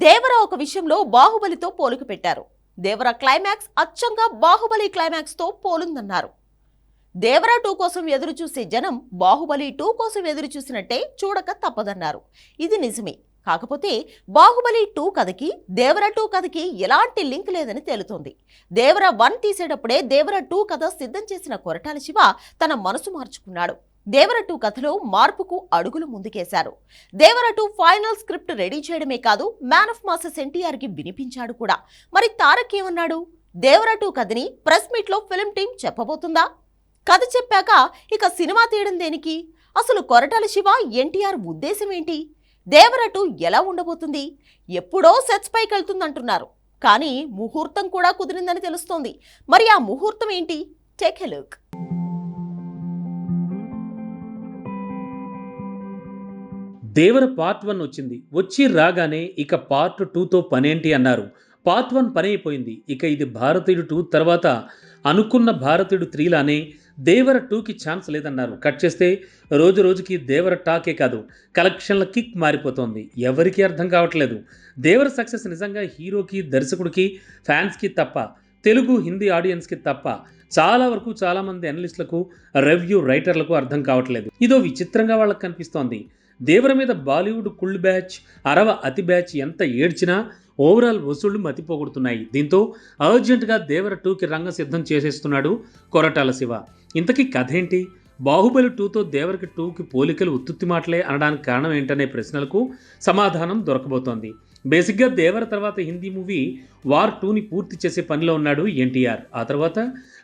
దేవర ఒక విషయంలో బాహుబలితో పోలిక పెట్టారు. దేవర క్లైమాక్స్ అచ్చంగా బాహుబలి క్లైమాక్స్తో పోలుందన్నారు. దేవరా టూ కోసం ఎదురుచూసే జనం బాహుబలి టూ కోసం ఎదురు చూసినట్టే చూడక తప్పదన్నారు. ఇది నిజమే. కాకపోతే బాహుబలి టూ కథకి దేవర టూ కథకి ఎలాంటి లింక్ లేదని తేలుతోంది. దేవర వన్ తీసేటప్పుడే దేవర టూ కథ సిద్ధం చేసిన కొరటాల శివ తన మనసు మార్చుకున్నాడు. దేవర టూ కథలో మార్పుకు అడుగులు ముందుకేశారు. దేవరటు ఫైనల్ స్క్రిప్ట్ రెడీ చేయడమే కాదు మ్యాన్ ఆఫ్ మాసెస్ ఎన్టీఆర్కి వినిపించాడు కూడా. మరి తారక్ ఏమన్నాడు? దేవర టూ కథని ప్రెస్ మీట్లో ఫిల్మ్ టీం చెప్పబోతుందా? కథ చెప్పాక ఇక సినిమా తీయడం దేనికి? అసలు కొరటాల శివ ఎన్టీఆర్ ఉద్దేశం ఏంటి? దేవరటు ఎలా ఉండబోతుంది? ఎప్పుడో సెట్స్ పైకి వెళ్తుందంటున్నారు. కానీ ముహూర్తం కూడా కుదిరిందని తెలుస్తోంది. మరి ఆ ముహూర్తం ఏంటి? Take a look. Devara part one వచ్చింది. వచ్చి రాగానే ఇక పార్ట్ టూతో పనేంటి అన్నారు. పార్ట్ వన్ పని అయిపోయింది ఇక ఇది భారతీయుడు టూ తర్వాత అనుకున్న భారతీయుడు త్రీలానే దేవర టూకి ఛాన్స్ లేదన్నారు. కట్ చేస్తే రోజు రోజుకి దేవర టాకే కాదు. కలెక్షన్ల కిక్ మారిపోతోంది. ఎవరికీ అర్థం కావట్లేదు. దేవర సక్సెస్ నిజంగా హీరోకి దర్శకుడికి ఫ్యాన్స్కి తప్ప తెలుగు హిందీ ఆడియన్స్కి తప్ప చాలా వరకు చాలామంది అనలిస్టులకు రివ్యూ రైటర్లకు అర్థం కావట్లేదు. ఇదో విచిత్రంగా వాళ్ళకి కనిపిస్తోంది. దేవర మీద బాలీవుడ్ కుల్ బ్యాచ్ అరవ అతి బ్యాచ్ ఎంత ఏడ్చినా ఓవరాల్ వసూళ్ళు మతిపోగొడుతున్నాయి. దీంతో అర్జెంటుగా దేవర టూకి రంగ సిద్ధం చేసేస్తున్నాడు కొరటాల శివ. ఇంతకీ కథ ఏంటి బాహుబలి టూతో దేవరకి టూకి పోలికలు ఉత్తుత్తి మాటలే అనడానికి కారణం ఏంటనే ప్రశ్నలకు సమాధానం దొరకబోతోంది. బేసిక్గా దేవర తర్వాత హిందీ మూవీ వార్ టూని పూర్తి చేసే పనిలో ఉన్నాడు ఎన్టీఆర్. ఆ తర్వాత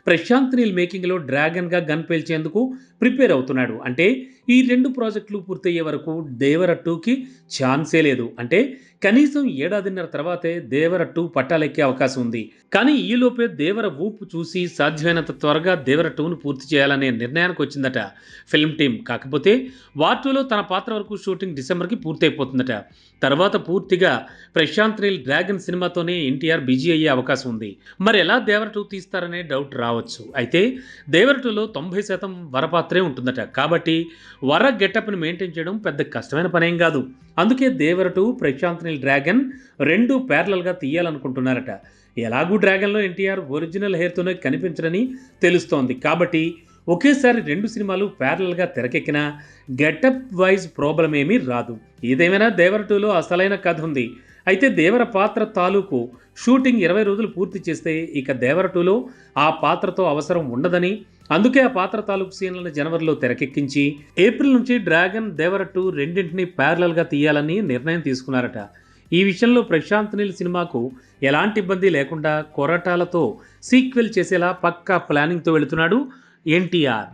ప్రశాంత్ నీల్ మేకింగ్లో డ్రాగన్గా గన్ పేల్చేందుకు ప్రిపేర్ అవుతున్నాడు. అంటే ఈ రెండు ప్రాజెక్టులు పూర్తయ్యే వరకు దేవర టూకి ఛాన్సే లేదు. అంటే కనీసం ఏడాదిన్నర తర్వాతే దేవర టూ పట్టాలెక్కే అవకాశం ఉంది. కానీ ఈలోపే దేవర ఊపు చూసి సాధ్యమైనంత త్వరగా దేవర టూను పూర్తి చేయాలనే నిర్ణయానికి వచ్చిందట ఫిల్మ్ టీం కాకపోతే వార్ టూలో తన పాత్ర వరకు షూటింగ్ డిసెంబర్కి పూర్తయిపోతుందట. తర్వాత పూర్తిగా ప్రశాంత్ నీల్ డ్రాగన్ సినిమాతోనే ఎన్టీఆర్ బిజీ అయ్యే అవకాశం ఉంది. మరి ఎలా దేవర టూ తీస్తారనే డౌట్ రావచ్చు. అయితే దేవర టూలో తొంభై శాతం వరపాత్రే ఉంటుందట. కాబట్టి వర గెటప్ని మెయింటైన్ చేయడం పెద్ద కష్టమైన పనేం కాదు. అందుకే దేవర టూ ప్రశాంత్ నీల్ డ్రాగన్ రెండు ప్యారలల్గా తీయాలనుకుంటున్నారట. ఎలాగూ డ్రాగన్లో ఎన్టీఆర్ ఒరిజినల్ హెయిర్తోనే కనిపించడని తెలుస్తోంది. కాబట్టి ఒకేసారి రెండు సినిమాలు ప్యారలల్గా తెరకెక్కినా గెటప్ వైజ్ ప్రాబ్లం ఏమీ రాదు. ఏదేమైనా దేవర టూలో అసలైన కథ ఉంది. అయితే దేవర పాత్ర తాలూకు షూటింగ్ ఇరవై రోజులు పూర్తి చేస్తే ఇక దేవర టూలో ఆ పాత్రతో అవసరం ఉండదని అందుకే ఆ పాత్ర తాలూకు సీన్లను జనవరిలో తెరకెక్కించి ఏప్రిల్ నుంచి డ్రాగన్ దేవర టూ రెండింటిని ప్యారలల్గా తీయాలని నిర్ణయం తీసుకున్నారట. ఈ విషయంలో ప్రశాంత్ నీల్ సినిమాకు ఎలాంటి ఇబ్బంది లేకుండా కొరటాలతో సీక్వెల్ చేసేలా పక్కా ప్లానింగ్తో వెళుతున్నాడు ఎన్టీఆర్.